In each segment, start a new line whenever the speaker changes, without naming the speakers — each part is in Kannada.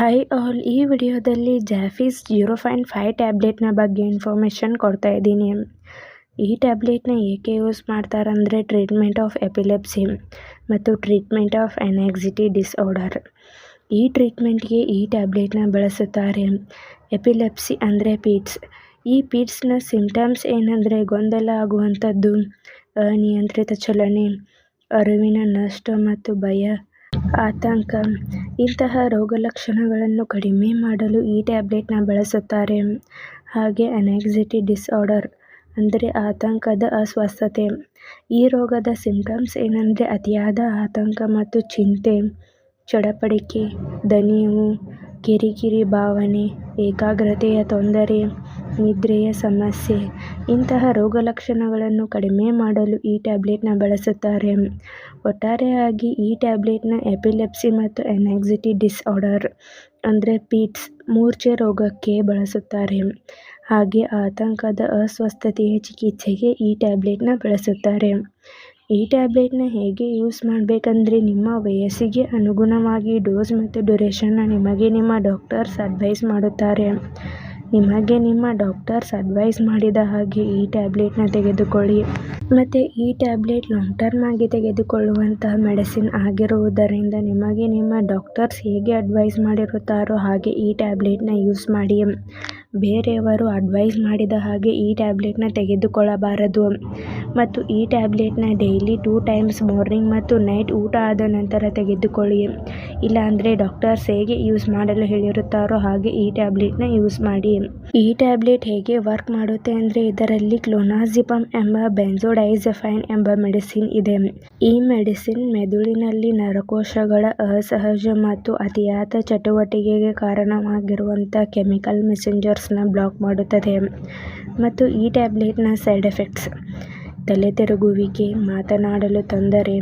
ಹಾಯ್ ಆಲ್ ಈ ವಿಡಿಯೋದಲ್ಲಿ ಜಾಫೀಸ್ ಜೀರೋ ಪಾಯಿಂಟ್ ಫೈವ್ ಟ್ಯಾಬ್ಲೆಟ್ನ ಬಗ್ಗೆ ಇನ್ಫಾರ್ಮೇಷನ್ ಕೊಡ್ತಾ ಇದ್ದೀನಿ. ಈ ಟ್ಯಾಬ್ಲೆಟ್ನ ಏಕೆ ಯೂಸ್ ಮಾಡ್ತಾರಂದರೆ ಟ್ರೀಟ್ಮೆಂಟ್ ಆಫ್ ಎಪಿಲೆಪ್ಸಿ ಮತ್ತು ಟ್ರೀಟ್ಮೆಂಟ್ ಆಫ್ ಎನ್ಯಾಕ್ಸಿಟಿ ಡಿಸಾರ್ಡರ್ ಈ ಟ್ರೀಟ್ಮೆಂಟ್ಗೆ ಈ ಟ್ಯಾಬ್ಲೆಟ್ನ ಬಳಸುತ್ತಾರೆ ಎಪಿಲೆಪ್ಸಿ ಅಂದರೆ ಪೀಟ್ಸ್ ಈ ಪೀಟ್ಸ್ನ ಸಿಂಪ್ಟಮ್ಸ್ ಏನಂದರೆ ಗೊಂದಲ ಆಗುವಂಥದ್ದು, ಅನಿಯಂತ್ರಿತ ಚಲನೆ, ಅರಿವಿನ ನಷ್ಟ ಮತ್ತು ಭಯ, ಆತಂಕ ಇಂತಹ ರೋಗಲಕ್ಷಣಗಳನ್ನು ಕಡಿಮೆ ಮಾಡಲು ಈ ಟ್ಯಾಬ್ಲೆಟ್ನ ಬಳಸುತ್ತಾರೆ. ಹಾಗೆ ಅನೆಕ್ಸಿಟಿ ಡಿಸಾರ್ಡರ್ ಅಂದರೆ ಆತಂಕದ ಅಸ್ವಸ್ಥತೆ. ಈ ರೋಗದ ಸಿಂಪ್ಟಮ್ಸ್ ಏನಂದರೆ ಅತಿಯಾದ ಆತಂಕ ಮತ್ತು ಚಿಂತೆ, ಚಡಪಡಿಕೆ, ದಣಿವು, ಕಿರಿಕಿರಿ ಭಾವನೆ, ಏಕಾಗ್ರತೆಯ ತೊಂದರೆ ನಿದ್ರೆಯ ಸಮಸ್ಯೆ. ಇಂತಹ ರೋಗಲಕ್ಷಣಗಳನ್ನು ಕಡಿಮೆ ಮಾಡಲು ಈ ಟ್ಯಾಬ್ಲೆಟ್ನ ಬಳಸುತ್ತಾರೆ. ಒಟ್ಟಾರೆಯಾಗಿ ಈ ಟ್ಯಾಬ್ಲೆಟ್ನ ಎಪಿಲೆಪ್ಸಿ ಮತ್ತು ಎನಾಕ್ಸಿಟಿ ಡಿಸ್ಆರ್ಡರ್ ಅಂದರೆ ಪೀಟ್ಸ್ ಮೂರ್ಛೆ ರೋಗಕ್ಕೆ ಬಳಸುತ್ತಾರೆ. ಹಾಗೆ ಆತಂಕದ ಅಸ್ವಸ್ಥತೆಯ ಚಿಕಿತ್ಸೆಗೆ ಈ ಟ್ಯಾಬ್ಲೆಟ್ನ ಬಳಸುತ್ತಾರೆ. ಈ ಟ್ಯಾಬ್ಲೆಟ್ನ ಹೇಗೆ ಯೂಸ್ ಮಾಡಬೇಕಂದ್ರೆ ನಿಮ್ಮ ವಯಸ್ಸಿಗೆ ಅನುಗುಣವಾಗಿ ಡೋಸ್ ಮತ್ತು ಡ್ಯುರೇಷನ್ನ ನಿಮಗೆ ನಿಮ್ಮ ಡಾಕ್ಟರ್ಸ್ ಅಡ್ವೈಸ್ ಮಾಡುತ್ತಾರೆ. ನಿಮಗೆ ನಿಮ್ಮ ಡಾಕ್ಟರ್ಸ್ ಅಡ್ವೈಸ್ ಮಾಡಿದ ಹಾಗೆ ಈ ಟ್ಯಾಬ್ಲೆಟ್ನ ತೆಗೆದುಕೊಳ್ಳಿ. ಮತ್ತು ಈ ಟ್ಯಾಬ್ಲೆಟ್ ಲಾಂಗ್ ಟರ್ಮ್ ಆಗಿ ತೆಗೆದುಕೊಳ್ಳುವಂತಹ ಮೆಡಿಸಿನ್ ಆಗಿರುವುದರಿಂದ ನಿಮಗೆ ನಿಮ್ಮ ಡಾಕ್ಟರ್ಸ್ ಹೇಗೆ ಅಡ್ವೈಸ್ ಮಾಡಿರುತ್ತಾರೋ ಹಾಗೆ ಈ ಟ್ಯಾಬ್ಲೆಟ್ನ ಯೂಸ್ ಮಾಡಿ ಬೇರೆಯವರು ಅಡ್ವೈಸ್ ಮಾಡಿದ ಹಾಗೆ ಈ ಟ್ಯಾಬ್ಲೆಟ್ನ ತೆಗೆದುಕೊಳ್ಳಬಾರದು. ಮತ್ತು ಈ ಟ್ಯಾಬ್ಲೆಟ್ನ ಡೈಲಿ ಟೂ ಟೈಮ್ಸ್ ಮಾರ್ನಿಂಗ್ ಮತ್ತು ನೈಟ್ ಊಟ ಆದ ನಂತರ ತೆಗೆದುಕೊಳ್ಳಿ. ಇಲ್ಲಾಂದರೆ ಡಾಕ್ಟರ್ಸ್ ಹೇಗೆ ಯೂಸ್ ಮಾಡಲು ಹೇಳಿರುತ್ತಾರೋ ಹಾಗೆ ಈ ಟ್ಯಾಬ್ಲೆಟ್ನ ಯೂಸ್ ಮಾಡಿ. ಈ ಟ್ಯಾಬ್ಲೆಟ್ ಹೇಗೆ ವರ್ಕ್ ಮಾಡುತ್ತೆ ಅಂದರೆ ಇದರಲ್ಲಿ ಕ್ಲೋನಾಜಿಪಮ್ ಎಂಬ ಬೆಂಜೋಡೈಸಫೈನ್ ಎಂಬ ಮೆಡಿಸಿನ್ ಇದೆ. ಈ ಮೆಡಿಸಿನ್ ಮೆದುಳಿನಲ್ಲಿ ನರಕೋಶಗಳ ಅಸಹಜ ಮತ್ತು ಅತಿಯಾದ ಚಟುವಟಿಕೆಗೆ ಕಾರಣವಾಗಿರುವಂಥ ಕೆಮಿಕಲ್ ಮೆಸೆಂಜರ್ಸ್ನ ಬ್ಲಾಕ್ ಮಾಡುತ್ತದೆ. ಮತ್ತು ಈ ಟ್ಯಾಬ್ಲೆಟ್ನ ಸೈಡ್ ಎಫೆಕ್ಟ್ಸ್. ತಲೆ ತಿರುಗುವಿಕೆ, ಮಾತನಾಡಲು ತೊಂದರೆ,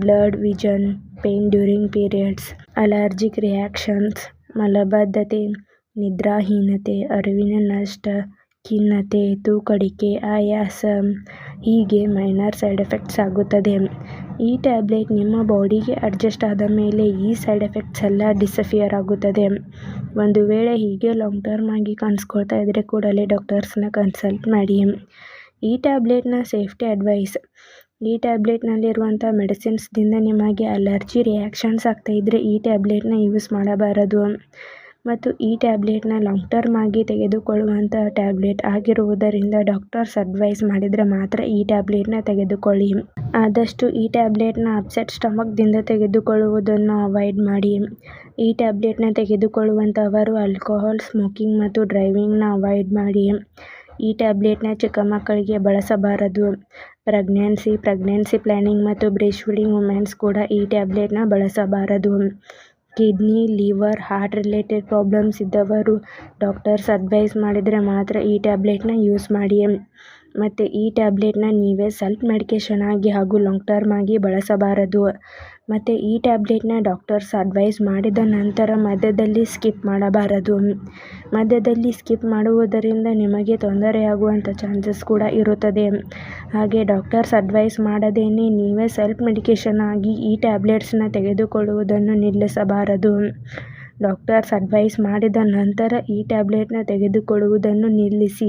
blurred vision, pain during periods, allergic reactions, ಮಲಬದ್ಧತೆ, ನಿದ್ರಾಹೀನತೆ, ಅರಿವಿನ ನಷ್ಟ, ಖಿನ್ನತೆ, ತೂಕಡಿಕೆ, ಆಯಾಸ ಹೀಗೆ ಮೈನರ್ ಸೈಡ್ ಎಫೆಕ್ಟ್ಸ್ ಆಗುತ್ತದೆ. ಈ ಟ್ಯಾಬ್ಲೆಟ್ ನಿಮ್ಮ ಬಾಡಿಗೆ ಅಡ್ಜಸ್ಟ್ ಆದ ಮೇಲೆ ಈ ಸೈಡ್ ಎಫೆಕ್ಟ್ಸ್ ಎಲ್ಲ ಡಿಸಫಿಯರ್ ಆಗುತ್ತದೆ. ಒಂದು ವೇಳೆ ಹೀಗೆ ಲಾಂಗ್ ಟರ್ಮ್ ಆಗಿ ಕಾಣಿಸ್ಕೊಳ್ತಾ ಇದ್ದರೆ ಕೂಡಲೇ ಡಾಕ್ಟರ್ಸ್ನ ಕನ್ಸಲ್ಟ್ ಮಾಡಿ. ಈ ಟ್ಯಾಬ್ಲೆಟ್ನ ಸೇಫ್ಟಿ ಅಡ್ವೈಸ್. ಈ ಟ್ಯಾಬ್ಲೆಟ್ನಲ್ಲಿರುವಂಥ ಮೆಡಿಸಿನ್ಸ್ದಿಂದ ನಿಮಗೆ ಅಲರ್ಜಿ ರಿಯಾಕ್ಷನ್ಸ್ ಆಗ್ತಾಯಿದ್ರೆ ಈ ಟ್ಯಾಬ್ಲೆಟ್ನ ಯೂಸ್ ಮಾಡಬಾರದು. ಮತ್ತು ಈ ಟ್ಯಾಬ್ಲೆಟ್ನ ಲಾಂಗ್ ಟರ್ಮ್ ಆಗಿ ತೆಗೆದುಕೊಳ್ಳುವಂತಹ ಟ್ಯಾಬ್ಲೆಟ್ ಆಗಿರುವುದರಿಂದ ಡಾಕ್ಟರ್ಸ್ ಅಡ್ವೈಸ್ ಮಾಡಿದರೆ ಮಾತ್ರ ಈ ಟ್ಯಾಬ್ಲೆಟ್ನ ತೆಗೆದುಕೊಳ್ಳಿ. ಆದಷ್ಟು ಈ ಟ್ಯಾಬ್ಲೆಟ್ನ ಅಪ್ಸೆಟ್ ಸ್ಟಮಕ್ದಿಂದ ತೆಗೆದುಕೊಳ್ಳುವುದನ್ನು ಅವಾಯ್ಡ್ ಮಾಡಿ. ಈ ಟ್ಯಾಬ್ಲೆಟ್ನ ತೆಗೆದುಕೊಳ್ಳುವಂಥವರು ಆಲ್ಕೋಹಾಲ್ ಸ್ಮೋಕಿಂಗ್ ಮತ್ತು ಡ್ರೈವಿಂಗ್ನ ಅವಾಯ್ಡ್ ಮಾಡಿ. ಈ ಟ್ಯಾಬ್ಲೆಟ್ನ ಚಿಕ್ಕ ಮಕ್ಕಳಿಗೆ ಬಳಸಬಾರದು. ಪ್ರೆಗ್ನೆನ್ಸಿ ಪ್ರೆಗ್ನೆನ್ಸಿ ಪ್ಲ್ಯಾನಿಂಗ್ ಮತ್ತು ಬ್ರೆಸ್ಟ್ ಫೀಡಿಂಗ್ ವುಮೆನ್ಸ್ ಕೂಡ ಈ ಟ್ಯಾಬ್ಲೆಟ್ನ ಬಳಸಬಾರದು. Kidney liver heart related problems ಇದ್ದವರು ಡಾಕ್ಟರ್ಸ್ ಅಡ್ವೈಸ್ ಮಾಡಿದರೆ ಮಾತ್ರ ಈ ಟ್ಯಾಬ್ಲೆಟ್ನ ಯೂಸ್ ಮಾಡಿ ಮತ್ತು ಈ ಟ್ಯಾಬ್ಲೆಟ್ನ ನೀವೇ ಸೆಲ್ಫ್ ಮೆಡಿಕೇಷನ್ ಆಗಿ ಹಾಗೂ ಲಾಂಗ್ ಟರ್ಮ್ ಆಗಿ ಬಳಸಬಾರದು. ಮತ್ತು ಈ ಟ್ಯಾಬ್ಲೆಟ್ನ ಡಾಕ್ಟರ್ಸ್ ಅಡ್ವೈಸ್ ಮಾಡಿದ ನಂತರ ಮಧ್ಯದಲ್ಲಿ ಸ್ಕಿಪ್ ಮಾಡಬಾರದು. ಮಧ್ಯದಲ್ಲಿ ಸ್ಕಿಪ್ ಮಾಡುವುದರಿಂದ ನಿಮಗೆ ತೊಂದರೆಯಾಗುವಂಥ ಚಾನ್ಸಸ್ ಕೂಡ ಇರುತ್ತದೆ. ಹಾಗೆ ಡಾಕ್ಟರ್ಸ್ ಅಡ್ವೈಸ್ ಮಾಡದೇನೆ ನೀವೇ ಸೆಲ್ಫ್ ಮೆಡಿಕೇಷನ್ ಆಗಿ ಈ ಟ್ಯಾಬ್ಲೆಟ್ಸ್ನ ತೆಗೆದುಕೊಳ್ಳುವುದನ್ನು ನಿಲ್ಲಿಸಬಾರದು. ಡಾಕ್ಟರ್ಸ್ ಅಡ್ವೈಸ್ ಮಾಡಿದ ನಂತರ ಈ ಟ್ಯಾಬ್ಲೆಟ್ನ ತೆಗೆದುಕೊಳ್ಳುವುದನ್ನು ನಿಲ್ಲಿಸಿ.